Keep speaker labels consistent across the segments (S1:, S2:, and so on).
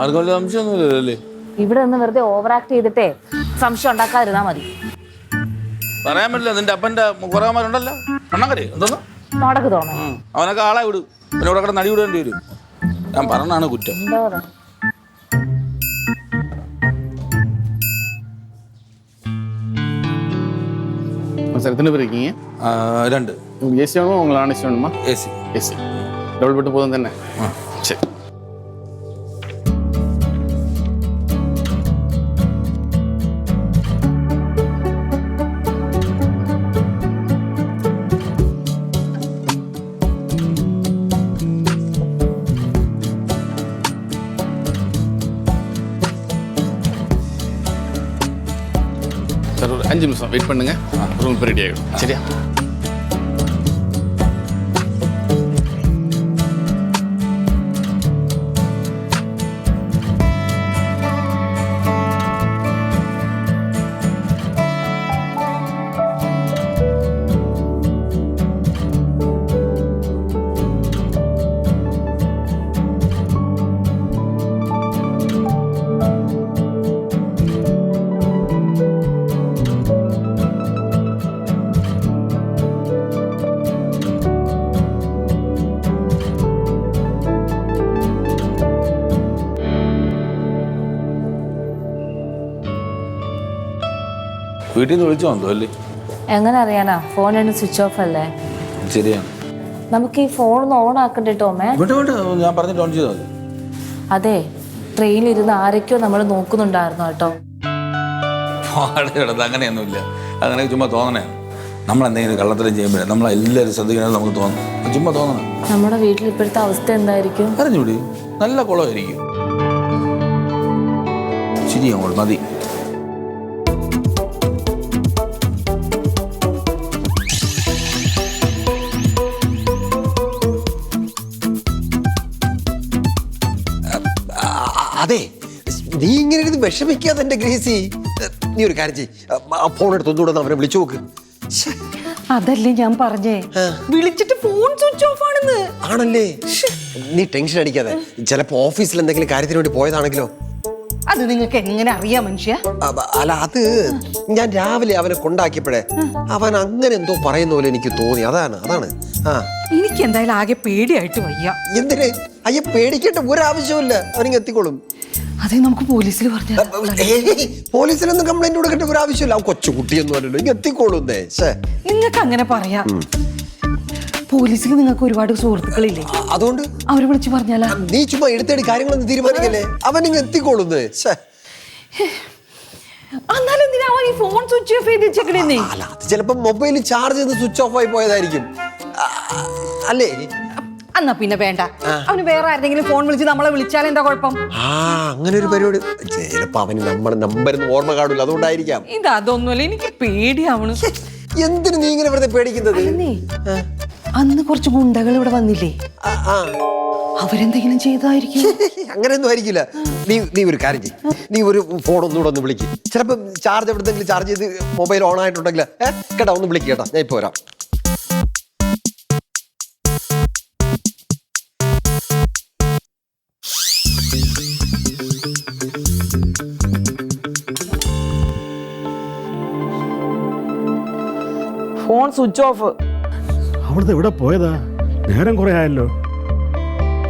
S1: ആർക്കും വലിയ സംശയമൊന്നുമില്ലല്ലോ അല്ലേ
S2: ഇവിടെ നിന്ന് വെറുതെ ഓവർ ആക്ട് ചെയ്തിട്ടേ സംശയം ഉണ്ടാക്കാതിരുന്നാ മതി
S1: പറയാൻ പറ്റില്ല നിന്റെ അപ്പന്റെ കുറവന്മാരുണ്ടല്ലോ അണ്ണക്കരെ എന്തോന്നു
S2: നടക്ക് തോന്നണം
S1: ഉം. അവനൊക്കെ ആളെ വിടും പിന്നെ ഇവിടെ കിടന്ന് നടി വിടേണ്ടി വരും ഞാൻ പറഞ്ഞാണ് കുറ്റം
S2: എന്താ പറയാ
S3: அவசரத்தில் இருக்கீங்க
S1: ആ, രണ്ട്
S3: உங்களுக்கு ஏசி வேணுமா உங்களுக்கு நான் ஏசி வேணுமா
S1: A C
S3: AC double bed போதும் தானே
S1: ആ.
S3: சரி அஞ்சு நிமிஷம் வெயிட் பண்ணுங்க. ரூம் ரெடி ஆகிடும் சரியா?
S1: വീട്ടിൽ നിന്ന് വിളിച്ചു വന്നോ അല്ലേ?
S2: എങ്ങനെ അറിയാനാ? ഫോൺ ഒന്ന് സ്വിച്ച് ഓഫ് അല്ലേ?
S1: ശരിയാണ്.
S2: നമുക്ക് ഈ ഫോൺ ഒന്ന് ഓൺ ആക്കണ്ടേ ടോമേ
S1: വിട്ട് വിട്ട് ഞാൻ പറഞ്ഞിട്ട് ഓൺ ചെയ്താൽ
S2: അതെ ട്രെയിനിൽ ഇരുന്ന് ആരൊക്കെയോ നമ്മൾ നോക്കുന്നുണ്ടായിരുന്നു കേട്ടോ.
S1: പാടെ കിടന്ന് അങ്ങനെയൊന്നുമില്ല. അങ്ങനെ ചുമ്മാ തോന്നണേ. നമ്മൾ എന്തെങ്കിലും കള്ളത്തരം ചെയ്യുമ്പോഴേ നമ്മളെല്ലാവരും ശ്രദ്ധിക്കണമെന്ന് നമുക്ക് തോന്നും. ചുമ്മാ തോന്നണം.
S2: നമ്മുടെ വീട്ടിൽ ഇപ്പോഴത്തെ അവസ്ഥ എന്തായിരിക്കും?
S1: അറിഞ്ഞൂടി നല്ല കുളമായിരിക്കും. ശരിയാ മതി.
S4: അതെ നീ ഇങ്ങനെ ഇരുന്ന് വിഷമിക്കാതെ എന്റെ ഗ്രേസി. നീ ഒരു കാര്യം ചെയ് ഫോൺ എടുത്ത് ഒന്നുകൂടെ ഒന്ന് അവനെ വിളിച്ചു നോക്ക്.
S5: അതല്ലേ ഞാൻ പറഞ്ഞേ? വിളിച്ചിട്ട് ഫോൺ സ്വിച്ച് ഓഫ് ആണെന്ന്.
S4: ആണല്ലേ? നീ ടെൻഷൻ അടിക്കാതെ. ചിലപ്പോ ഓഫീസിൽ എന്തെങ്കിലും കാര്യത്തിന് വേണ്ടി പോയതാണെങ്കിലോ?
S5: അത് നിങ്ങൾക്ക് എങ്ങനെ അറിയാം മനുഷ്യ?
S4: അല്ല അത് ഞാൻ രാവിലെ അവനെ കൊണ്ടാക്കിയപ്പോഴേ അവൻ അങ്ങനെ എന്തോ പറയുന്ന പോലെ എനിക്ക് തോന്നി. അതാണ് അതാണ്. ആ.
S5: എനിക്ക് എന്തായാലും ആകെ പേടിയായിട്ട് വയ്യ.
S4: എന്തിന്? അയ്യ പേടിക്കട്ടെ ഒരാവശ്യമില്ല അവരിങ്ങ എത്തിക്കോളും.
S5: അതെ നമുക്ക് പോലീസിൽ
S4: പറഞ്ഞു പോലീസിലൊന്നും കംപ്ലൈന്റ് കൊടുക്കട്ടെ ഒരു ആവശ്യമില്ല അവൻ കൊച്ചു കുട്ടിയൊന്നും അല്ലല്ലോ. ഇങ്ങ് എത്തിക്കോളുന്നേ
S5: നിങ്ങൾക്ക് അങ്ങനെ പറയാം. പോലീസിൽ നിങ്ങൾക്ക് ഒരുപാട് സുഹൃത്തുക്കളില്ലേ?
S4: അതുകൊണ്ട്?
S5: അവരെ വിളിച്ചു പറഞ്ഞാലാ?
S4: നീ ചുമ്മാ എടുത്തേടി കാര്യങ്ങളൊന്നും തീരുമാനിക്കല്ലേ? അവൻ ഇങ്ങ് എത്തിക്കോളുന്നേ ശ്ശേ.
S5: എന്നാലും എന്തിനാ അവൻ ഈ ഫോൺ സ്വിച്ച് ഓഫ് ചെയ്ത്
S4: അല്ല അത് ചിലപ്പോ മൊബൈൽ ചാർജ് ചെയ്ത് സ്വിച്ച് ഓഫ് ആയി പോയതായിരിക്കും. അല്ലേ?
S5: എന്നാ പിന്നെ വേണ്ട. അവന് വേറെ ആരെങ്കിലും ഫോൺ വിളിച്ച് നമ്മളെ വിളിച്ചാൽ എന്താ കുഴപ്പം?
S4: ആ അങ്ങനെ ഒരു പരിപാടി. ചിലപ്പോ അവന് നമ്മുടെ നമ്പർ ഓർമ്മ കാണില്ല അതുകൊണ്ടായിരിക്കാം.
S5: ഇത് അതൊന്നുമല്ല എനിക്ക് പേടിയാവണം.
S4: എന്തിനു നീ ഇങ്ങനെ വെറുതെ പേടിക്കുന്നത്?
S5: അന്ന് കുറച്ച് ഗുണ്ടകൾ ഇവിടെ വന്നില്ലേ. അവരെന്തെങ്കിലും ചെയ്തായിരിക്കും?
S4: അങ്ങനെയൊന്നും ആയിരിക്കില്ല. നീ നീ ഒരു കാര്യം ചെയ്യ്. നീ ഒരു ഫോൺ ഒന്നുകൂടെ ഒന്ന് വിളിക്കും. ചിലപ്പോൾ ചാർജ് എവിടെന്നെങ്കിലും ചാർജ് ചെയ്ത് മൊബൈൽ ഓൺ ആയിട്ടുണ്ടെങ്കിൽ കേട്ടോ ഒന്ന് വിളിക്ക് കേട്ടോ. ഞാൻ ഇപ്പോൾ വരാം.
S5: സ്വിച്ച് ഓഫ്
S6: അവിടുത്തെ എവിടെ പോയതാ? നേരം കുറെ ആയല്ലോ.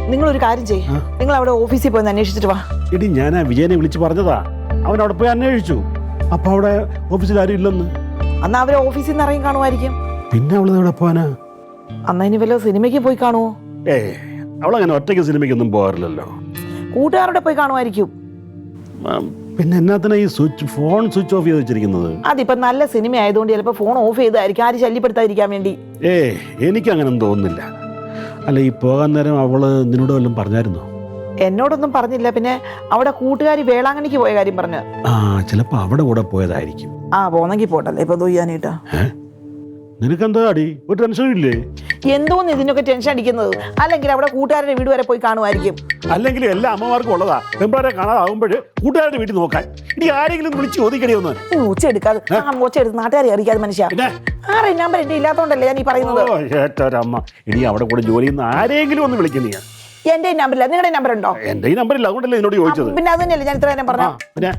S7: നിങ്ങൾ ഒരു കാര്യം ചെയ്യ്. നിങ്ങൾ അവിടെ ഓഫീസിൽ പോയി അന്വേഷിച്ചിട്ട് വാ.
S6: ഇടി ഞാൻ ആ വിജയനെ വിളിച്ചു പറഞ്ഞതാ. അവൻ അവിടെ പോയി അന്വേഷിച്ചു. അപ്പൊ അവിടെ ഓഫീസിൽ ആരും ഇല്ലെന്ന്.
S7: അന്ന് അവരെ ഓഫീസിൽ നിന്ന് ഇറങ്ങി കാണുമായിരിക്കും.
S6: പിന്നെ അവളത് എവിടെ പോവാനാ?
S7: അന്ന് ഇനി വല്ല സിനിമയ്ക്ക് പോയി കാണുമോ
S6: ഏ അവളങ്ങനെ ഒറ്റയ്ക്ക് സിനിമയ്ക്കൊന്നും പോകാറില്ലല്ലോ.
S7: കൂട്ടുകാരുടെ പോയി കാണുമായിരിക്കും.
S6: പിന്നെ എന്നാത്തിനാ ഈ സ്വിച്ച് ഫോൺ സ്വിച്ച് ഓഫ് ചെയ്ത് വെച്ചിരിക്കുന്നത്
S7: അതിപ്പോ നല്ല സിനിമ ആയതുകൊണ്ട് ചിലപ്പോ ഫോൺ ഓഫ് ചെയ്തായിരിക്കും ആര് ശല്യപ്പെടുത്താതിരിക്കാൻ വേണ്ടി.
S6: ഏ എനിക്ക് അങ്ങനെ തോന്നുന്നില്ല. അല്ല ഈ പോകാൻ നേരം അവൾ നിന്നോട് വല്ലതും പറഞ്ഞായിരുന്നോ?
S7: എന്നോടൊന്നും പറഞ്ഞില്ല. പിന്നെ അവിടെ കൂട്ടുകാരി വേളാങ്കണ്ണിക്ക് പോയ കാര്യം പറഞ്ഞു.
S6: ആ ചിലപ്പോ അവിടെ കൂടെ പോയതായിരിക്കും.
S7: ആ പോന്നെങ്കിൽ പോട്ടല്ലേ ഇപ്പൊ തൊയ്യാനായിട്ടാ
S6: നിനക്കെന്താ അടി ഒരു ടെൻഷനും ഇല്ലേ?
S7: എന്തോന്ന് ഇതിനൊക്കെ ടെൻഷൻ അടിക്കുന്നത്? അല്ലെങ്കിൽ അവിടെ കൂട്ടുകാരുടെ വീട് വരെ പോയി കാണുമായിരിക്കും.
S6: അല്ലെങ്കിൽ എല്ലാ അമ്മമാർക്കും ഉള്ളതാ. പെമ്പാരെ കാണാതാവുമ്പോൾ കൂട്ടുകാരുടെ വീട്ടിൽ നോക്കാൻ. ഇനി ആരെങ്കിലും വിളിച്ച് ചോദിക്കണേ ഒന്ന്.
S7: ഉച്ച എടുക്കാതെ. ഉച്ച എടുത്ത് നാട്ടുകാരെ അറിയിക്കാതെ മനുഷ്യ? ആരെ നമ്പർ എന്റെ ഇല്ലാത്തോണ്ടല്ലേ ഞാൻ ഈ പറയുന്നത്.
S6: ഓ, ഏറ്റൊരമ്മ ഇനി അവിടെ കൂടെ ജോലി ചെയ്യുന്ന ആരെങ്കിലും ഒന്ന് വിളിക്കുന്നേ
S7: എന്റെ നമ്പറില്ല. നിങ്ങളുടെ നമ്പർ ഉണ്ടോ
S6: എന്റെ ഈ നമ്പറില്ല. അതുകൊണ്ടല്ലേ എന്നോട് ചോദിച്ചത്.
S7: പിന്നെ അത് തന്നെയല്ലേ ഞാൻ ഇത്ര നേരം പറഞ്ഞു
S6: പിന്നെ?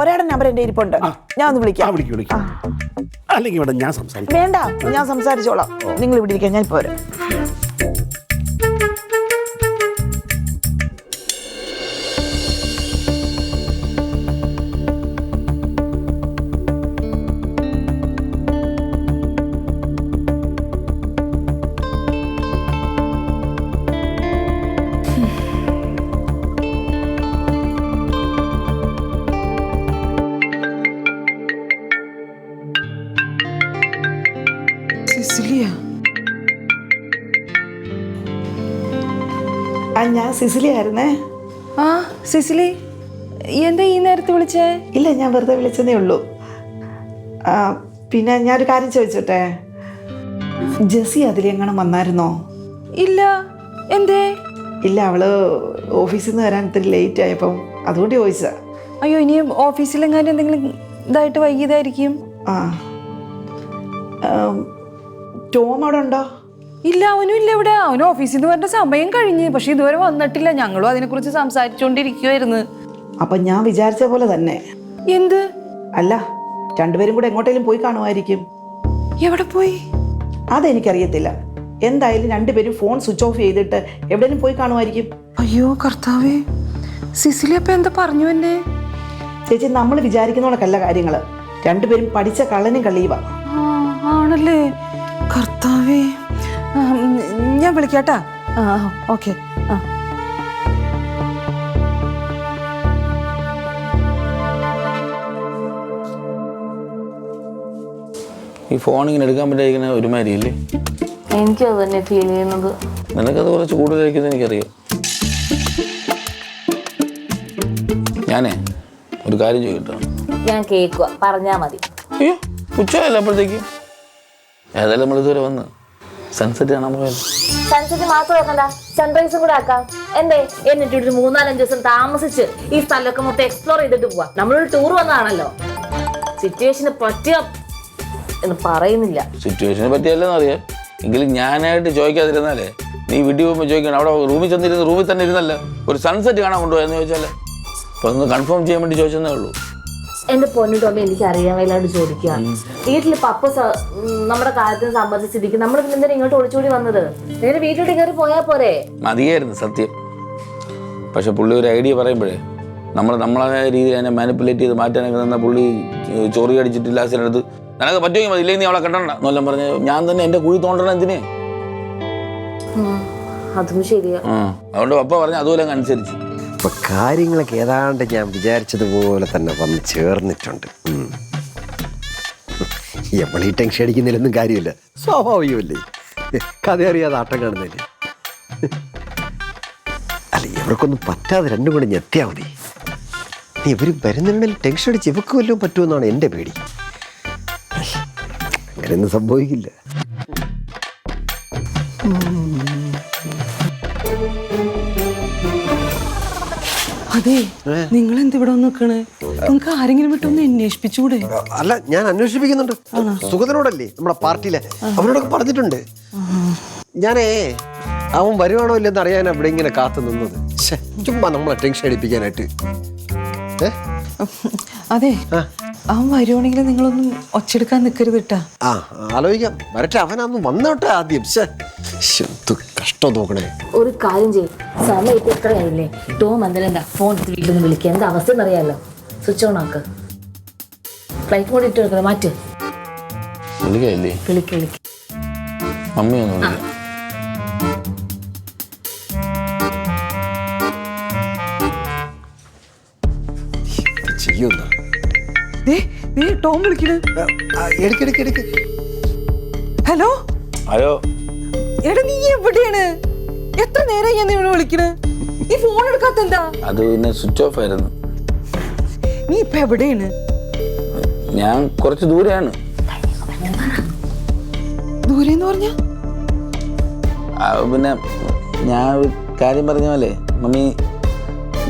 S7: ഒരാളുടെ നമ്പർ എന്റെ ഇരിപ്പുണ്ട്. ഞാൻ ഒന്ന് വിളിക്കാം.
S6: വിളിക്കും വിളിക്കും. അല്ലെങ്കിൽ ഇവിടെ ഞാൻ സംസാരിക്കാം.
S7: വേണ്ട ഞാൻ സംസാരിച്ചോളാം. നിങ്ങൾ ഇവിടെ ഇരിക്കാൻ ഞാൻ പോരാ.
S5: സിസിലിയ.
S7: ആ ഞാൻ സിസിലി ആയിരുന്നേ.
S5: ആ സിസിലി എന്താ ഈ നേരത്ത് വിളിച്ചേ?
S7: ഇല്ല ഞാൻ വെറുതെ വിളിച്ചതേ ഉള്ളൂ. ആ, പിന്നെ ഞാനൊരു കാര്യം ചോദിച്ചോട്ടെ? ജെസ്സി അതിലെങ്ങനെ വന്നായിരുന്നോ?
S5: ഇല്ല. എന്തേ?
S7: ഇല്ല അവൾ ഓഫീസിൽ നിന്ന് വരാൻ ഇത്തിരി ലേറ്റ് ആയപ്പം അതുകൊണ്ട് ചോദിച്ചാ
S5: അയ്യോ ഇനി ഓഫീസിലെങ്ങാനും എന്തെങ്കിലും ഇതായിട്ട് വൈകിയതായിരിക്കും?
S7: ആ ആം, ടോം അവിടെ ഉണ്ടോ?
S5: ഇല്ല അവനും ഇല്ല ഇവിടെ. അവന് ഓഫീസിൽ നിന്ന് വരേണ്ട സമയം കഴിഞ്ഞ്. പക്ഷെ ഇതുവരെ വന്നിട്ടില്ല. ഞങ്ങളും അതിനെക്കുറിച്ച് സംസാരിച്ചുകൊണ്ടിരിക്കുവായിരുന്നു
S7: അപ്പൊ ഞാൻ വിചാരിച്ച പോലെ തന്നെ.
S5: എന്ത്?
S7: അല്ല രണ്ടുപേരും കൂടെ എങ്ങോട്ടേലും പോയി കാണുമായിരിക്കും.
S5: എവിടെ പോയി?
S7: അതെനിക്കറിയത്തില്ല. എന്തായാലും രണ്ടുപേരും ഫോൺ സ്വിച്ച് ഓഫ് ചെയ്തിട്ട് എവിടെയും പോയി കാണുമായിരിക്കും.
S5: അയ്യോ കർത്താവേ. സിസിലി അപ്പൊ എന്താ പറഞ്ഞു എന്നെ?
S7: ചേച്ചി നമ്മൾ വിചാരിക്കുന്നോണക്കല്ല കാര്യങ്ങൾ രണ്ടുപേരും പഠിച്ച കള്ളനും
S5: കളിയുവാണല്ലേ ആണല്ലേ. കർത്താവേ. ഞാൻ വിളിക്കാട്ടാ. ആ ഓക്കെ. ആ.
S1: ഈ ഫോൺ ഇങ്ങനെ എടുക്കാൻ പറ്റാതിരിക്കുന്ന ഒരുമാതിരി അല്ലേ
S2: എനിക്കും അത് തന്നെ ഫീൽ ചെയ്യുന്നത്.
S1: നിനക്കത് കുറച്ച് കൂടുതലായിരിക്കും എനിക്കറിയാം. ഞാനേ ഒരു കാര്യം ചോദിക്കട്ടോ?
S2: ഞാൻ കേൾക്കുക പറഞ്ഞാ മതി.
S1: അയ്യോ ഉച്ചയല്ല അപ്പോഴത്തേക്കും? ഏതായാലും നമ്മൾ ഇതുവരെ വന്ന് സൺസെറ്റ് കാണാൻ പോയത്.
S2: സൺസെറ്റ് മാത്രം വെക്കണ്ട സൺറൈസും കൂടെ ആക്കാം. എന്തേ? എന്നിട്ട് ഒരു മൂന്നാലഞ്ച് ദിവസം താമസിച്ച് ഈ സ്ഥലമൊക്കെ മൊത്തം എക്സ്പ്ലോർ ചെയ്തിട്ട് പോവാം. നമ്മളൊരു ടൂർ വന്നതാണല്ലോ. സിറ്റുവേഷന് പറ്റിയ എന്ന് പറയുന്നില്ല.
S1: സിറ്റുവേഷനെ പറ്റിയല്ലെന്ന് അറിയാം. എങ്കിലും ഞാനായിട്ട് ചോദിക്കാതിരുന്നാലേ നീ വീട്ടിൽ പോകുമ്പോൾ ചോദിക്കണം അവിടെ റൂമിൽ ചെന്നിരുന്ന് റൂമിൽ തന്നെ ഇരുന്നല്ല? ഒരു സൺസെറ്റ് കാണാൻ കൊണ്ടുപോയെന്ന് ചോദിച്ചാൽ അപ്പൊ ഒന്ന് കൺഫേം ചെയ്യാൻ വേണ്ടി ചോദിച്ചതേ ഉള്ളൂ.
S2: എന്റെ പൊന്നു ടോമി എനിക്ക് അറിയാൻ വയ്യാണ്ട് ചോദിക്കുക. വീട്ടിൽ പപ്പ നമ്മുടെ കാര്യത്തിന് സംബന്ധിച്ച് ഇരിക്കും നമ്മൾ പിന്നെ എന്തിനാ ഇങ്ങോട്ട് ഒളിച്ചോടി വന്നത്? നേരെ വീട്ടിലോട്ട് കയറി പോയാ പോരെ?
S1: മതിയായിരുന്നു സത്യം. പക്ഷെ പുള്ളി ഒരു ഐഡിയ പറയുമ്പോഴേ നമ്മൾ നമ്മളായ രീതിയിൽ അതിനെ മാനിപ്പുലേറ്റ് ചെയ്ത് മാറ്റാനൊക്കെ നിന്ന പുള്ളി ചോറി അടിച്ചിട്ട് ലാസ്റ്റിനടുത്ത് നിനക്ക് പറ്റുമെങ്കിൽ മതി ഇല്ലെങ്കിൽ നീ അവളെ കെട്ടണ്ട. എന്നെല്ലാം പറഞ്ഞ് ഞാൻ തന്നെ എന്റെ കുഴി തോണ്ടണം എന്തിനെ?
S2: അതും ശരിയാ.
S1: അതുകൊണ്ട് പപ്പ പറഞ്ഞ അതുപോലെ അനുസരിച്ച്.
S4: ഇപ്പൊ കാര്യങ്ങളൊക്കെ ഏതാണ്ട് ഞാൻ വിചാരിച്ചതുപോലെ തന്നെ വന്ന് ചേർന്നിട്ടുണ്ട്. എവളീ ടെൻഷൻ അടിക്കുന്നില്ലൊന്നും കാര്യമില്ല. സ്വാഭാവികമല്ലേ? കഥ അറിയാതെ ആട്ടം കാണുന്നില്ലേ അല്ല ഇവർക്കൊന്നും പറ്റാതെ രണ്ടും കൂടെ ഞെത്തിയാൽ മതി. ഇവർ വരുന്നുണ്ടെങ്കിൽ ടെൻഷൻ അടിച്ച് ഇവർക്ക് വല്ലതും പറ്റുമെന്നാണ് എന്റെ പേടി. അങ്ങനെയൊന്നും സംഭവിക്കില്ല.
S5: അതെ നിങ്ങൾ എന്ത് ഇവിടെ വന്ന് നിൽക്കണേ? നിങ്ങൾക്ക് ആരെങ്കിലും വിട്ടൊന്ന് അന്വേഷിപ്പിച്ചുകൂടെ
S4: അല്ല ഞാൻ അന്വേഷിപ്പിക്കുന്നുണ്ട്. സുഗതനോടല്ലേ നമ്മുടെ പാർട്ടിയിലെ. അവരോടൊക്കെ പറഞ്ഞിട്ടുണ്ട്. ഞാനേ അവൻ വരുവാണോ ഇല്ലെന്ന് അറിയാൻ അവിടെ ഇങ്ങനെ കാത്തു നിന്നത്. ചുമ്മാ നമ്മളെ ടെൻഷൻ അടിപ്പിക്കാനായിട്ട്.
S5: അതെ അവൻ വരുവാണെങ്കിൽ നിങ്ങളൊന്നും ഒച്ചെടുക്കാൻ നിൽക്കരുത് കേട്ടാ.
S4: ആ ആലോചിക്കാം. വരട്ടെ അവനന്ന് വന്നോട്ടെ ആദ്യം. ശ്ശെ, ശ്ശെ, എന്ത് കഷ്ടം നോക്കണേ.
S2: ഒരു കാര്യം ചെയ്യും. സമയം ഇപ്പൊ ടോ ടോം എന്താ ഫോൺ എടുത്ത് വീട്ടിൽ നിന്ന് വിളിക്കുക? എന്താ അവസ്ഥ എന്നറിയാലോ? സ്വിച്ച് ഓൺ ആക്ക്. ഫ്ലൈറ്റ് മോഡ് ഇട്ട് വെക്കണം? മാറ്റ്.
S1: വിളിക്കല്ലേ
S2: വിളിക്ക്. വിളിക്ക്
S1: മമ്മിയൊന്നും വിളിക്കാം.
S5: ദേ, ദേ, ടോം വിളിക്കണ്. ഹലോ?
S1: ഹലോ.
S5: എടാ നീ എവിടെയാണ്? എത്ര നേരം ഞാൻ നിന്നെ വിളിക്കണ്? നീ ഫോൺ എടുക്കാത്ത എന്താ
S1: അത് പിന്നെ സ്വിച്ച് ഓഫ് ആയിരുന്നു.
S5: നീ ഇപ്പൊ എവിടെയാണ്?
S1: ഞാൻ കുറച്ച് ദൂരെയാണ്.
S5: ദൂരെന്ന് പറഞ്ഞ?
S1: ആ, പിന്നെ ഞാൻ കാര്യം പറഞ്ഞ പോലെ മമ്മി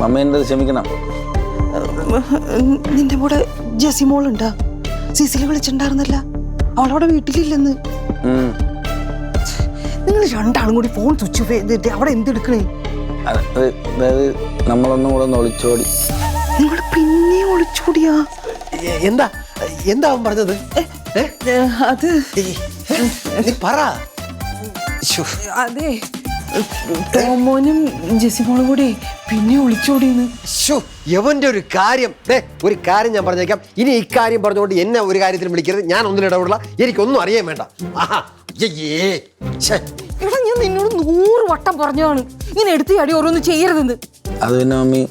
S1: മമ്മി എന്റെ ക്ഷമിക്കണം.
S5: നിന്റെ കൂടെ ജെസി മോളുണ്ടാ സിസിലി വിളിച്ചിട്ടുണ്ടായിരുന്നല്ല. അവളവിടെ വീട്ടിലില്ലെന്ന്. നിങ്ങൾ രണ്ടാളും കൂടി ഫോൺ സ്വിച്ച് ഓഫ് ചെയ്തിട്ട് അവിടെ എന്തെടുക്കണേ?
S1: എടുക്കണേ അതായത് നമ്മളൊന്നും കൂടെ ഒന്ന് ഒളിച്ചോടി.
S5: നിങ്ങൾ പിന്നെ ഒളിച്ചോടിയാ?
S4: എന്താ? എന്താ അവൻ പറഞ്ഞത്?
S5: അത്
S4: നീ പറ.
S5: അതെ. ടോമോനും ജെസിമോളും കൂടി പിന്നെ ഒളിച്ചോടിന്ന്
S4: ശ്ശോ, യവന്റെ ഒരു കാര്യം. ദേ, ഒരു കാര്യം ഞാൻ പറഞ്ഞേക്കാം. ഇനി ഈ കാര്യം പറഞ്ഞുകൊണ്ട് എന്നെ ഒരു കാര്യത്തിൽ വിളിക്കരുത്. ഞാൻ ഒന്നും ഇടപെടില്ല. എനിക്കൊന്നും അറിയാൻ വേണ്ട. ആഹാ അയ്യേ ശ്ശേ.
S5: ഇവിടെ ഞാൻ നിന്നോട് നൂറ് വട്ടം പറഞ്ഞതാണ്. ഇങ്ങനെ എടുത്ത് അടി ഓരോന്ന് ചെയ്യരുതെന്ന്.
S1: അത് പിന്നെ മമ്മി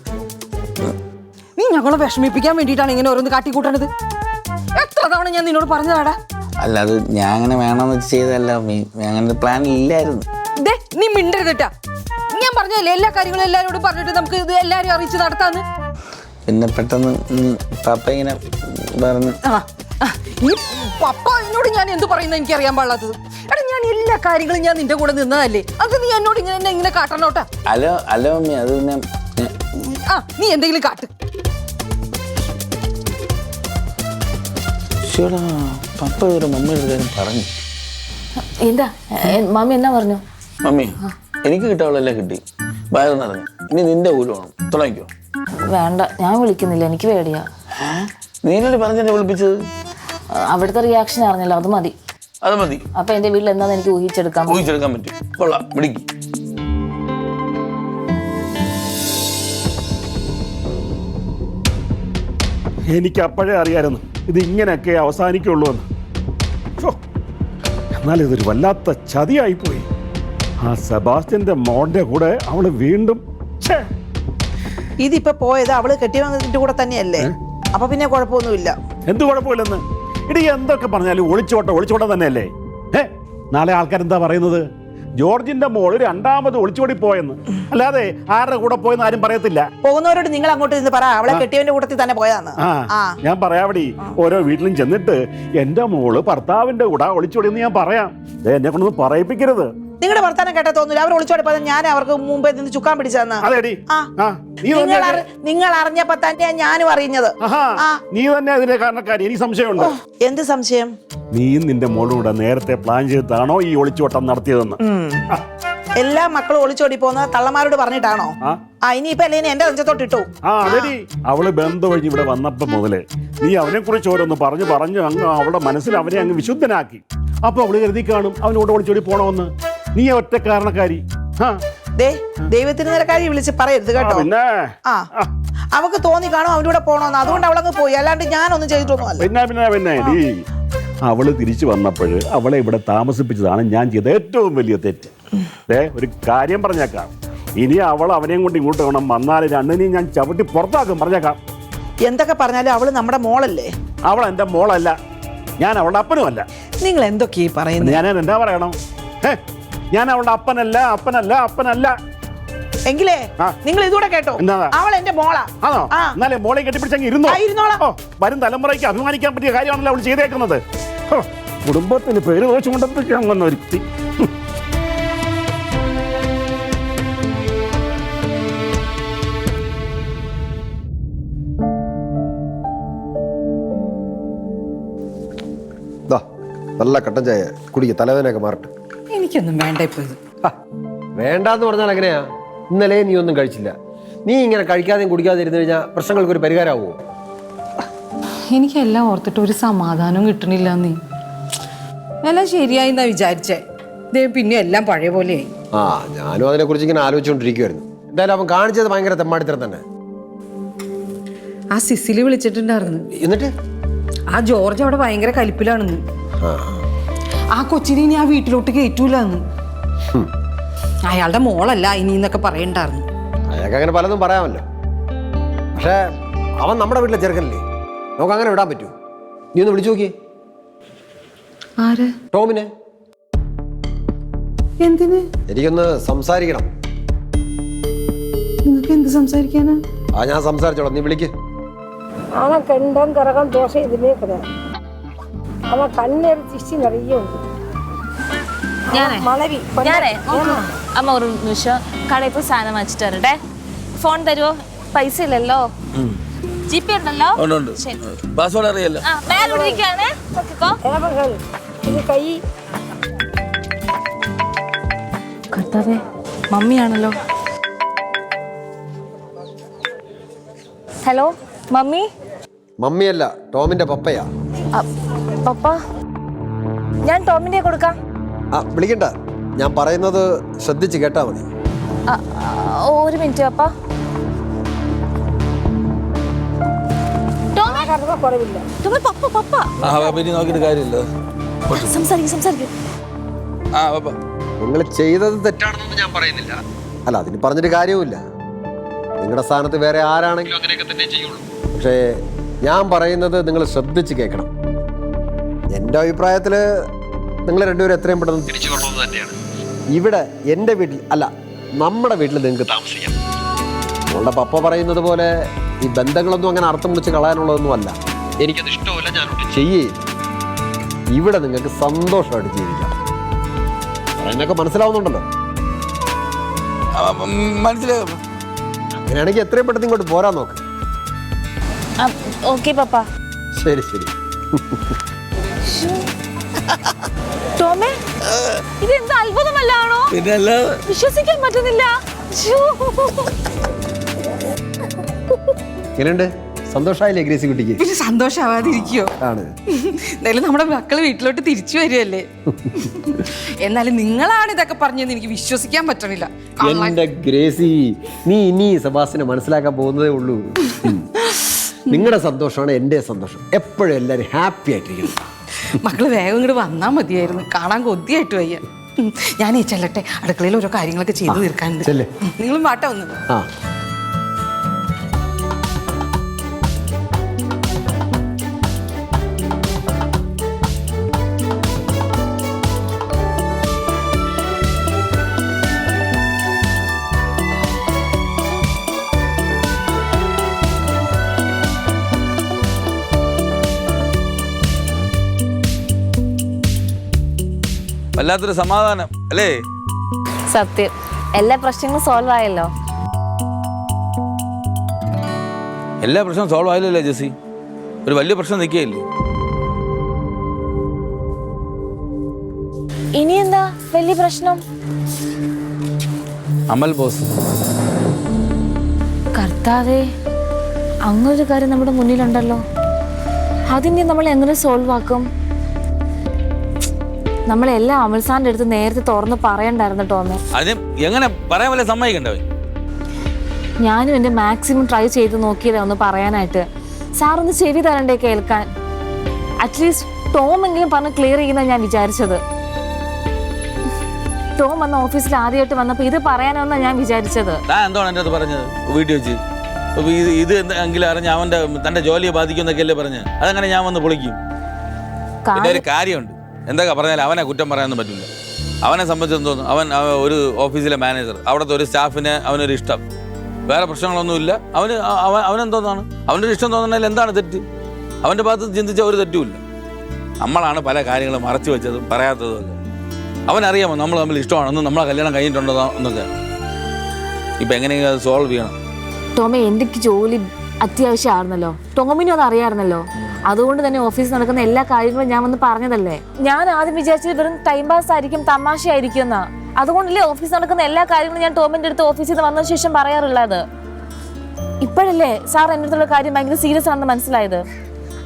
S5: നീ ഞങ്ങളെ വിഷമിപ്പിക്കാൻ വേണ്ടിയിട്ടാണ് ഇങ്ങനെ ഓരോന്ന് കാട്ടിക്കൂട്ടണത്. എത്ര തവണ ഞാൻ നിന്നോട് പറഞ്ഞതാടാ?
S1: അല്ല അത് ഞാൻ അങ്ങനെ വേണമെന്ന് വെച്ച് ചെയ്തതല്ല മമ്മി അങ്ങനെ പ്ലാൻ ഇല്ലായിരുന്നു.
S5: നീ മിണ്ടരുതട്ടാ ഞാൻ പറഞ്ഞല്ലേ എല്ലാ കാര്യങ്ങളും എല്ലാവരോടും പറഞ്ഞിട്ട് നമുക്ക് ഇത് എല്ലാവരും അറിയിച്ച് നടത്താന്ന്?
S1: പിന്നെ പെട്ടെന്ന് പാപ്പ ഇങ്ങനെ പറഞ്ഞു.
S5: ഈ പപ്പ എന്നോട് ഞാൻ എന്ത് പറയുന്നത് എനിക്ക് അറിയാൻ പാടില്ലാത്തത്. എടാ ഞാൻ എല്ലാ കാര്യങ്ങളും ഞാൻ നിന്റെ കൂടെ നിന്നതല്ലേ? അത് നീ എന്നോട് ഇങ്ങനെ എന്നെ ഇങ്ങനെ കാട്ടണോട്ടാ?
S1: അലോ അലോ മമ്മി അത് പിന്നെ ഞാൻ-
S5: ആ നീ എന്തെങ്കിലും കാട്ട്.
S1: പപ്പ ഒരു മമ്മിയുടെ കാര്യം പറഞ്ഞു.
S2: എന്താ? മമ്മി എന്നാ പറഞ്ഞു?
S1: മമ്മി എനിക്ക് കിട്ടാവുള്ളെല്ലാം കിട്ടി. വയറ് നിറഞ്ഞു. ഇനി നിന്റെ ഊരാണ് തുടങ്ങിക്കോ.
S2: വേണ്ട ഞാൻ വിളിക്കുന്നില്ല. എനിക്ക് പേടിയാ.
S1: നീനല്ലേ പറഞ്ഞെന്നെ വിളിപ്പിച്ചത്?
S2: അവിടുത്തെ റിയാക്ഷൻ അറിഞ്ഞല്ലോ അത് മതി.
S1: അത് മതി.
S2: അപ്പൊ എന്റെ വീട്ടിൽ എന്താന്ന് എനിക്ക് ഊഹിച്ചെടുക്കാം.
S1: ഊഹിച്ചെടുക്കാൻ പറ്റും. കൊള്ളാം വിളിക്ക്.
S6: എനിക്ക് അപ്പോഴേ അറിയാമായിരുന്നു ഇത് ഇങ്ങനെയൊക്കെ അവസാനിക്കുള്ളൂ എന്ന് എന്നാൽ ഇതൊരു വല്ലാത്ത ചതിയായിപ്പോയി ആ സെബാസ്റ്റ്യന്റെ മോന്റെ കൂടെ അവൾ വീണ്ടും ഛേ,
S7: ഇതിപ്പോ പോയത് അവൾ കെട്ടിയവന്റെ കൂടെ തന്നെയല്ലേ? അപ്പൊ പിന്നെ കുഴപ്പമൊന്നുമില്ല.
S6: എന്ത് കുഴപ്പമില്ലെന്ന്? ഇടി എന്തൊക്കെ പറഞ്ഞാലും ഒളിച്ചോട്ടം ഒളിച്ചോട്ടം തന്നെയല്ലേ? ഏ നാളെ ആൾക്കാരെന്താ പറയുന്നത്? ജോർജിന്റെ മോൾ രണ്ടാമത് ഒളിച്ചോടി പോയെന്ന്. അല്ലാതെ ആരുടെ കൂടെ പോയെന്ന് ആരും പറയത്തില്ല.
S7: പോകുന്നവരോട് നിങ്ങൾ അങ്ങോട്ട് പറ. അവളെ കെട്ടിയവന്റെ കൂട്ടത്തിൽ തന്നെ പോയതാണ്.
S6: ആ
S7: ആ.
S6: ഞാൻ പറയാവടി ഓരോ വീട്ടിലും ചെന്നിട്ട് എന്റെ മോൾ ഭർത്താവിന്റെ കൂടെ ഒളിച്ചോടിയെന്ന് ഞാൻ പറയാം. ദേ, എന്നെ കൊണ്ടൊന്നും പറയിപ്പിക്കരുത്.
S7: നിങ്ങളുടെ വർത്താനം കേട്ടാ തോന്നില്ല അവർ ഒളിച്ചോടി പോയത് ഞാൻ അവർക്ക് മുമ്പേ നിന്ന് ചുക്കാൻ
S6: പിടിച്ചതെന്ന്.
S7: നിങ്ങൾ നിങ്ങൾ അറിഞ്ഞപ്പോ തന്നെയാ ഞാനും അറിഞ്ഞത്.
S6: നീ തന്നെ അതിന്റെ കാരണക്കാരി. എനിക്ക് സംശയമുണ്ട്.
S7: എന്ത് സംശയം?
S6: നീയും നിന്റെ മോളും കൂടെ നേരത്തെ പ്ലാൻ ചെയ്തിട്ടാണോ ഈ ഒളിച്ചോട്ടം നടത്തിയതെന്ന്?
S7: എല്ലാ മക്കളും ഒളിച്ചോടി പോകുന്നത് തള്ളമാരോട് പറഞ്ഞിട്ടാണോ?
S6: ആ.
S7: ഇനിയിപ്പോ അല്ലേ എന്റെ നെഞ്ചത്തോട്ട് ഇട്ടു.
S6: ആ അവൾ ബന്ധം വഴി ഇവിടെ വന്നപ്പോ മുതൽ നീ അവനെ കുറിച്ച് ഓരോന്ന് പറഞ്ഞു പറഞ്ഞു അങ്ങ് അവളുടെ മനസ്സിൽ അവനെ അങ്ങ് വിശുദ്ധനാക്കി. അപ്പൊ അവൾ കരുതി കാണും അവനോട് ഒളിച്ചോടി പോണമെന്ന് നീ ഒറ്റ കാരണക്കാരി.
S7: ദൈവത്തിന് നിരക്കാരി വിളിച്ച് പറയരുത് കേട്ടോ. ആ. അവക്ക് തോന്നി കാണും അവന്റെ കൂടെ പോണോന്ന്. അതുകൊണ്ട് അവളങ്ങ് പോയി. അല്ലാണ്ട് ഞാനൊന്നും ചെയ്തിട്ടൊന്നും അല്ല
S6: പിന്നെ പിന്നെ പിന്നെ ഡീ. അവൾ തിരിച്ചു വന്നപ്പോൾ അവളെ ഇവിടെ താമസിപ്പിച്ചതാണ് ഞാൻ ചെയ്ത ഏറ്റവും വലിയ തെറ്റ്. ഏ ഒരു കാര്യം പറഞ്ഞേക്കാം. ഇനി അവൾ അവനെയും കൊണ്ട് ഇങ്ങോട്ട് വേണം വന്നാൽ രണ്ടിനെയും ഞാൻ ചവിട്ടി പുറത്താക്കും. പറഞ്ഞേക്കാം.
S7: എന്തൊക്കെ പറഞ്ഞാലും അവൾ നമ്മുടെ മോളല്ലേ?
S6: അവൾ എന്റെ മോളല്ല. ഞാൻ അവളുടെ അപ്പനുമല്ല.
S7: നിങ്ങൾ എന്തൊക്കെയാ പറയുന്നത്
S6: ഞാൻ എന്താ പറയണം? ഞാൻ അവളുടെ അപ്പനല്ല അപ്പനല്ല അപ്പനല്ല.
S7: എങ്കിലേ നിങ്ങൾ ഇതൂടെ കേട്ടോ. അവൾ എന്റെ മോളാ.
S6: ആണോ. എന്നാലേ മോളെ കെട്ടിപ്പിടിച്ചങ്ങ് ഇരുന്നോ?
S7: ആ, ഇരുന്നോളാം.
S6: വരും തലമുറയ്ക്ക് അഭിമാനിക്കാൻ പറ്റിയ കാര്യമാണല്ലോ അവൾ ചെയ്തേക്കുന്നത്. കുടുംബത്തിന് പേര് ദോഷം കൊണ്ടെത്തിക്കാൻ വന്ന ഒരുത്തി
S4: ദാ, നല്ല കട്ടൻ ചായ കുടിക്കുക തലവേദനയൊക്കെ മാറട്ടെ.
S5: എനിക്കൊന്നും വേണ്ട ഇപ്പൊ ഇത്.
S4: വേണ്ടാന്ന് പറഞ്ഞാൽ എങ്ങനെയാ ഇന്നലെ നീ ഒന്നും കഴിച്ചില്ല. നീ ഇങ്ങനെ കഴിക്കാതെയും കുടിക്കാതെ ഇരുന്ന് കഴിഞ്ഞാൽ പ്രശ്നങ്ങൾക്ക് ഒരു പരിഹാരമാവുമോ
S5: എനിക്കെല്ലാം ഓർത്തിട്ട് ഒരു സമാധാനം കിട്ടണില്ല നീ എല്ലാം ശരിയായി എന്നാ വിചാരിച്ചേ. ദേ പിന്നെ എല്ലാം പഴയ പോലെയായി.
S4: ആ ഞാനും അതിനെ കുറിച്ച് ഇങ്ങനെ ആലോചിച്ചുകൊണ്ടിരിക്കുവായിരുന്നു എന്തായാലും അവൻ കാണിച്ചത് ഭയങ്കര തെമ്മാടിത്തരം തന്നെ.
S5: ആ സിസിലി വിളിച്ചിട്ടുണ്ടായിരുന്നു.
S4: എന്നിട്ട്?
S5: ആ ജോർജ് അവിടെ ഭയങ്കര കലിപ്പിലാണെന്ന്.
S4: ആ.
S5: ആ കൊച്ചിനെ ഇനി ആ വീട്ടിലോട്ട് കയറ്റൂല എന്ന് അയാളുടെ മോളല്ല ഇനി എന്നൊക്കെ പറയണ്ടായിരുന്നു.
S4: അയാൾക്ക് അങ്ങനെ പലതും പറയാമല്ലോ. പക്ഷേ അവൻ നമ്മുടെ വീട്ടിലെ ചെറുക്കനല്ലേ. നമുക്ക് അങ്ങനെ വിടാൻ പറ്റൂ. നീ ഒന്ന് വിളിച്ചു നോക്കിയേ. ടോമിനെ.
S5: എന്തിന്?
S4: എനിക്കൊന്ന് സംസാരിക്കണം.
S5: നിങ്ങൾക്ക് എന്ത് സംസാരിക്കാനാ?
S4: ആ ഞാൻ സംസാരിച്ചോളാം. നീ
S8: വിളിക്ക്. ആ കണ്ടം കറകം ദോശ ഇതിനേക്കടാ അവൻ കണ്ണൊരു
S2: ചിഷ്ടി
S8: നിറയെ
S2: ഉണ്ട്. അമ്മ ഒരു നിമിഷം കടയിൽ സാധനം വാങ്ങിച്ചിട്ട് വരട്ടെ. ഫോൺ തരുമോ പൈസ ഇല്ലല്ലോ. ജി പി ഉണ്ടല്ലോ?
S1: പാസ്വേഡ്
S8: കൈ.
S2: കർത്താവേ മമ്മിയാണല്ലോ. Hello mummy?
S4: മമ്മിയല്ല ടോമിന്റെ പപ്പയാ.
S2: പപ്പ ഞാൻ ടോമിന്റെ കൊടുക്കാം.
S4: ആ വിളിക്കണ്ട. ഞാൻ പറയുന്നത് ശ്രദ്ധിച്ച് കേട്ടാ മതി.
S2: ഒരു മിനിറ്റ് അപ്പ പപ്പ.
S4: നിങ്ങൾ ചെയ്തത് തെറ്റാണെന്നൊന്നും ഞാൻ പറയുന്നില്ല. അല്ല അതിന് പറഞ്ഞിട്ട് കാര്യവുമില്ല. നിങ്ങളുടെ സ്ഥാനത്ത് വേറെ ആരാണെങ്കിലും അങ്ങനെയൊക്കെ തന്നെ ചെയ്യുള്ളൂ. പക്ഷേ ഞാൻ പറയുന്നത് നിങ്ങൾ ശ്രദ്ധിച്ച് കേൾക്കണം. എന്റെ അഭിപ്രായത്തിൽ നിങ്ങൾ രണ്ടുപേരും എത്രയും പെട്ടെന്ന് തിരിച്ചു തന്നെയാണ്. ഇവിടെ എന്റെ വീട്ടിൽ അല്ല നമ്മുടെ വീട്ടിൽ നിങ്ങൾക്ക് താമസിക്കാം. നമ്മളുടെ പപ്പ പറയുന്നത് പോലെ ഈ ബന്ധങ്ങളൊന്നും അങ്ങനെ അർത്ഥം വിളിച്ച് കളയാനുള്ളതൊന്നും അല്ല. എനിക്കത് ഇഷ്ടമല്ല ഞാനോട്ട് ചെയ്യേ. ഇവിടെ നിങ്ങൾക്ക് സന്തോഷമായിട്ട് ജീവിക്കാം. പറയുന്നൊക്കെ മനസ്സിലാവുന്നുണ്ടല്ലോ.
S1: മനസ്സിലായോ?
S4: അങ്ങനെയാണെങ്കിൽ എത്രയും പെട്ടെന്ന് ഇങ്ങോട്ട് പോരാൻ നോക്ക്.
S2: ഓക്കെ പപ്പ.
S4: ശരി ശരി.
S2: ടോമേ ഇത് എന്ത് അത്ഭുതമല്ലാണോ?
S1: പിന്നെ
S2: വിശ്വസിക്കാൻ പറ്റുന്നില്ല.
S4: എങ്ങനെയുണ്ട്? സന്തോഷമായില്ലേ ഗ്രേസി കുട്ടിക്ക്?
S5: പിന്നെ സന്തോഷമാവാതിരിക്കോ
S4: ആണ്.
S5: എന്തായാലും നമ്മുടെ മക്കൾ വീട്ടിലോട്ട് തിരിച്ചു വരുമല്ലേ എന്നാലും നിങ്ങളാണ് ഇതൊക്കെ പറഞ്ഞതെന്ന് എനിക്ക് വിശ്വസിക്കാൻ പറ്റണില്ല.
S4: എന്റെ ഗ്രേസി നീ ഇനി സബാസിനെ മനസ്സിലാക്കാൻ പോകുന്നതേ ഉള്ളൂ. നിങ്ങളുടെ സന്തോഷമാണ് എന്റെ സന്തോഷം. എപ്പോഴും എല്ലാവരും ഹാപ്പി ആയിട്ടിരിക്കണം.
S5: മക്കൾ വേഗം ഇങ്ങോട്ട് വന്നാൽ മതിയായിരുന്നു. കാണാൻ കൊതിയായിട്ട് വയ്യ. ഞാൻ ഞാനേ ചെല്ലട്ടെ. അടുക്കളയിൽ ഓരോ കാര്യങ്ങളൊക്കെ ചെയ്തു തീർക്കാനുണ്ട്. നിങ്ങളും വാട്ട ഒന്ന്.
S1: വല്ലാത്തൊരു സമാധാനം അല്ലേ?
S2: സത്യം. എല്ലാ പ്രശ്നങ്ങളും സോൾവ് ആയല്ലോ.
S1: എല്ലാ പ്രശ്നവും സോൾവ് ആയില്ലല്ലേ ജെസി ഒരു വലിയ പ്രശ്നം നിൽക്കുകയില്ലേ?
S2: ഇനി എന്താ വലിയ പ്രശ്നം?
S1: അമൽ ബോസ്.
S2: കർത്താവേ അങ്ങനൊരു കാര്യം നമ്മുടെ മുന്നിലുണ്ടല്ലോ. അതിനെ നമ്മൾ എങ്ങനെ സോൾവ് ആക്കും? നമ്മളെല്ലാം അമൽസാന്റെ അടുത്ത് നേരത്തെ തുറന്ന് പറയണ്ടായിരുന്നു ടോമെ.
S1: അതിന് എങ്ങനെ പറയാൻ വല്ല സമ്മതിക്കണ്ടേ
S2: ഞാനും എന്റെ മാക്സിമം ട്രൈ ചെയ്ത് നോക്കിയതാ ഒന്ന് പറയാനായിട്ട്. സാറൊന്ന് ചെവി തരണ്ടേ കേൾക്കാൻ? അറ്റ്ലീസ്റ്റ് ടോം എങ്കിലും പറഞ്ഞ് ക്ലിയർ ചെയ്യുന്ന ഞാൻ വിചാരിച്ചത്. ടോം വന്ന ഓഫീസിൽ ആദ്യമായിട്ട് വന്നപ്പോൾ ഇത് പറയാനാണെന്നാ ഞാൻ വിചാരിച്ചത്.
S1: എന്താണ് എന്റെ അടുത്ത് പറഞ്ഞത്? വീട്ടിൽ വെച്ച്. ഇത് അറിഞ്ഞ് അവന്റെ തന്റെ ജോലിയെ ബാധിക്കുന്നൊക്കെയല്ലേ പറഞ്ഞ്. അതങ്ങനെ ഞാൻ വന്ന് പൊളിക്കും. പിന്നെ ഒരു കാര്യമുണ്ട്. എന്തൊക്കെ പറഞ്ഞാലും അവനെ കുറ്റം പറയാനൊന്നും പറ്റില്ല. അവനെ സംബന്ധിച്ചെന്തോന്നു അവൻ ഒരു ഓഫീസിലെ മാനേജർ അവിടുത്തെ ഒരു സ്റ്റാഫിന് അവനൊരു ഇഷ്ടം. വേറെ പ്രശ്നങ്ങളൊന്നുമില്ല അവന് അവൻ അവനെന്തോന്നാണ് അവന്റെ ഇഷ്ടം തോന്നണതിൽ എന്താണ് തെറ്റ്? അവന്റെ ഭാഗത്ത് ചിന്തിച്ച ഒരു തെറ്റുമില്ല നമ്മളാണ് പല കാര്യങ്ങളും മറച്ചു വെച്ചതും പറയാത്തതും ഒക്കെ. അവനറിയാമോ നമ്മൾ തമ്മിൽ ഇഷ്ടമാണെന്ന് നമ്മളെ കല്യാണം കഴിഞ്ഞിട്ടുണ്ടോ എന്നൊക്കെ? ഇപ്പം എങ്ങനെയെങ്കിലും അത് സോൾവ് ചെയ്യണം.
S2: ടോമെ എനിക്ക് ജോലി അത്യാവശ്യമായിരുന്നല്ലോ? ടോമിനും അത് അറിയാമായിരുന്നല്ലോ? അതുകൊണ്ട് തന്നെ ഓഫീസിൽ നടക്കുന്ന എല്ലാ കാര്യങ്ങളും ഞാൻ വന്ന് പറഞ്ഞതല്ലേ? ഞാൻ ആദ്യം വിചാരിച്ചത് വെറും ടൈം പാസ് ആയിരിക്കും തമാശ ആയിരിക്കും എന്നാ. അതുകൊണ്ടല്ലേ ഓഫീസിൽ നടക്കുന്ന എല്ലാ കാര്യങ്ങളും ഞാൻ ടോമിന്റെ അടുത്ത് ഓഫീസിൽ നിന്ന് വന്നതിന് ശേഷം പറയാറുള്ളത്. ഇപ്പോഴല്ലേ സാർ എന്റെ അടുത്തുള്ള കാര്യം ഭയങ്കര സീരിയസ് ആണെന്ന് മനസ്സിലായത്.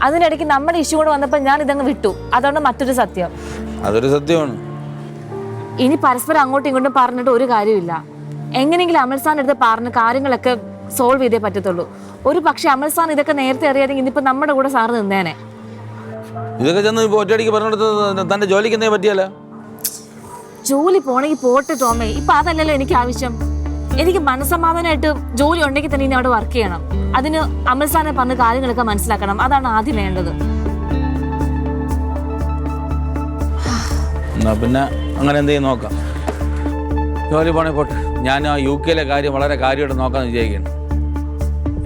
S2: അതിനിടയ്ക്ക് നമ്മുടെ ഇഷ്യൂ കൂടെ വന്നപ്പോൾ ഞാൻ ഇതങ്ങ് വിട്ടു. അതാണ് മറ്റൊരു സത്യം.
S1: അതൊരു സത്യമാണ്.
S2: ഇനി പരസ്പരം അങ്ങോട്ടും ഇങ്ങോട്ടും പറഞ്ഞിട്ട് ഒരു കാര്യമില്ല എങ്ങനെയെങ്കിലും അമൽ സാറിന്റെ അടുത്ത് പറഞ്ഞ് കാര്യങ്ങളൊക്കെ സോൾവ് ചെയ്തേ പറ്റത്തുള്ളൂ. ഒരു പക്ഷേ അമൽ സാർ ഇതൊക്കെ നേരത്തെ അറിയാതെങ്കിൽ ഇന്നിപ്പോൾ നമ്മുടെ കൂടെ സാർ നിന്നേനെ.
S1: ഇതൊക്കെ ചെന്ന് ഇപ്പോൾ ഒറ്റയടിക്ക് പറഞ്ഞെടുത്ത് തന്റെ ജോലിക്ക് എന്തേ പറ്റിയല്ല?
S2: ജോലി പോണെങ്കിൽ പോട്ടെ ടോമേ. ഇപ്പൊ അതല്ലല്ലോ എനിക്ക് ആവശ്യം. എനിക്ക് മനസ്സമാധാനമായിട്ട് ജോലി ഉണ്ടെങ്കിൽ തന്നെ ഇനി അവിടെ വർക്ക് ചെയ്യണം. അതിന് അമൽ സാറിനെ പറഞ്ഞ് കാര്യങ്ങളൊക്കെ മനസ്സിലാക്കണം. അതാണ് ആദ്യം വേണ്ടത്.
S1: എന്നാ പിന്നെ അങ്ങനെ എന്തെങ്കിലും നോക്കാം. ജോലി പോണേ പോട്ടെ. ഞാൻ ആ യു കെയിലെ കാര്യം വളരെ കാര്യമായിട്ട് നോക്കാമെന്ന് വിചാരിക്കുന്നു.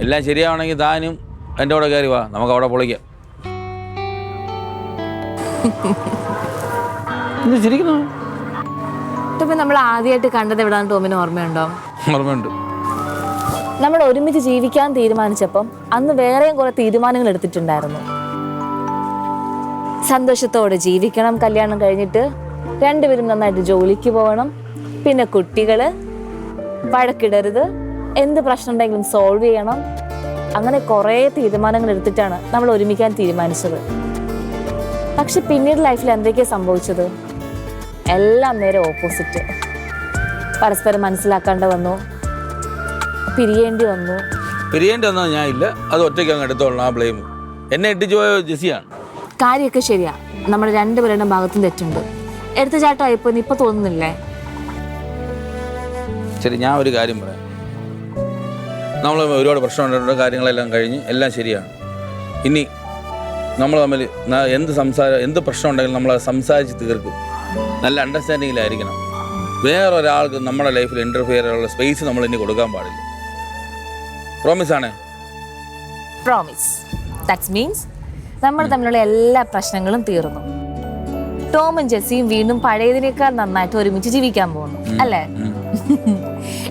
S1: എല്ലാം ശരിയാവണമെങ്കിൽ താനും എന്റെ കൂടെ കയറി വാ. നമുക്ക് അവിടെ പൊളിക്കാം. ചിരിക്കുന്നു
S2: നമ്മൾ ആദ്യമായിട്ട് കണ്ടത് എവിടാന്ന് ടോമിന് ഓർമ്മയുണ്ടോ?
S1: ഓർമ്മയുണ്ട്.
S2: നമ്മൾ ഒരുമിച്ച് ജീവിക്കാൻ തീരുമാനിച്ചപ്പം അന്ന് വേറെയും കുറെ തീരുമാനങ്ങൾ എടുത്തിട്ടുണ്ടായിരുന്നു. സന്തോഷത്തോടെ ജീവിക്കണം കല്യാണം കഴിഞ്ഞിട്ട് രണ്ടുപേരും നന്നായിട്ട് ജോലിക്ക് പോകണം. പിന്നെ കുട്ടികൾ വഴക്കിടരുത്. എന്ത് പ്രശ്നം ഉണ്ടെങ്കിലും സോൾവ് ചെയ്യണം. അങ്ങനെ കുറേ തീരുമാനങ്ങൾ എടുത്തിട്ടാണ് നമ്മൾ ഒരുമിക്കാൻ തീരുമാനിച്ചത്. പക്ഷെ പിന്നീട് ലൈഫിൽ എന്തൊക്കെയാണ് സംഭവിച്ചത്? എല്ലാം നേരെ ഓപ്പോസിറ്റ് പരസ്പരം മനസ്സിലാക്കാണ്ട് വന്നു. പിരിയേണ്ടി വന്നു.
S1: പിരിയേണ്ടി വന്നാൽ ഞാൻ ഇല്ല. അത് ഒറ്റയ്ക്ക് അങ്ങ് എടുത്തോളണം ആ ബ്ലെയിം എന്നെ ഇട്ടിച്ചു പോയ ജെസിയാണ്
S2: കാര്യമൊക്കെ ശരിയാ. നമ്മുടെ രണ്ടുപേരുടെ ഭാഗത്തും തെറ്റുണ്ട്. എടുത്തുചാട്ടമായിപ്പോ ഇപ്പൊ തോന്നുന്നില്ലേ?
S1: ശരി ഞാൻ ഒരു കാര്യം പറയാം. നമ്മൾ ഒരുപാട് പ്രശ്നം പ്രശ്നമുണ്ട് കാര്യങ്ങളെല്ലാം കഴിഞ്ഞ് എല്ലാം ശരിയാണ്. ഇനി നമ്മൾ തമ്മിൽ എന്ത് സംസാരം എന്ത് പ്രശ്നം ഉണ്ടെങ്കിലും നമ്മൾ സംസാരിച്ച് തീർക്കും. നല്ല അണ്ടർസ്റ്റാൻഡിങ്ങിലായിരിക്കണം വേറൊരാൾക്ക് നമ്മുടെ ലൈഫിൽ ഇന്റർഫിയർ ചെയ്യാനുള്ള സ്പേസ് നമ്മൾ ഇനി കൊടുക്കാൻ പാടില്ല. പ്രോമിസ് ആണേ?
S2: പ്രോമിസ് ദാറ്റ്സ് മീൻസ് നമ്മൾ തമ്മിലുള്ള എല്ലാ പ്രശ്നങ്ങളും തീർന്നു. ടോമും ജെസ്സിയും വീണ്ടും പഴയതിനേക്കാൾ നന്നായിട്ട് ഒരുമിച്ച് ജീവിക്കാൻ പോകുന്നു. അല്ലേ?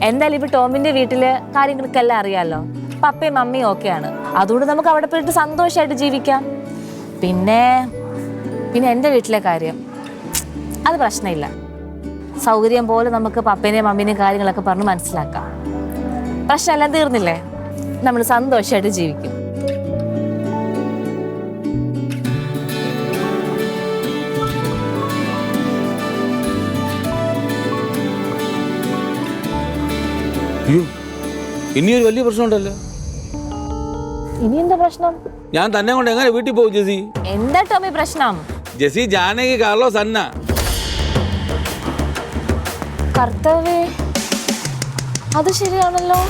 S2: എന്തായാലും ഇപ്പൊ ടോമിന്റെ വീട്ടിൽ കാര്യങ്ങൾക്കെല്ലാം അറിയാലോ. പപ്പയും മമ്മിയും ഒക്കെയാണ്. അതുകൊണ്ട് നമുക്ക് അവിടെ പോയിട്ട് സന്തോഷമായിട്ട് ജീവിക്കാം. പിന്നെ പിന്നെ എന്റെ വീട്ടിലെ കാര്യം. അത് പ്രശ്നമില്ല. സൗകര്യം പോലെ നമുക്ക് പപ്പേനെയും മമ്മീനെയും കാര്യങ്ങളൊക്കെ പറഞ്ഞ് മനസ്സിലാക്കാം. പ്രശ്നമെല്ലാം തീർന്നില്ലേ? നമ്മൾ സന്തോഷമായിട്ട് ജീവിക്കും.
S1: അയ്യോ ഇനിയൊരു വലിയ പ്രശ്നമുണ്ടല്ലോ.
S2: ഇനി എന്താ പ്രശ്നം?
S1: ഞാൻ തന്നെ കൊണ്ട് എങ്ങനെ വീട്ടിൽ പോകും ജെസി?
S2: എന്താ ടോമി പ്രശ്നം?
S1: ജെസി ജാനകി കാർലോസ് അന്ന
S2: കർത്തവ്യേ അത് ശരിയാണല്ലോ.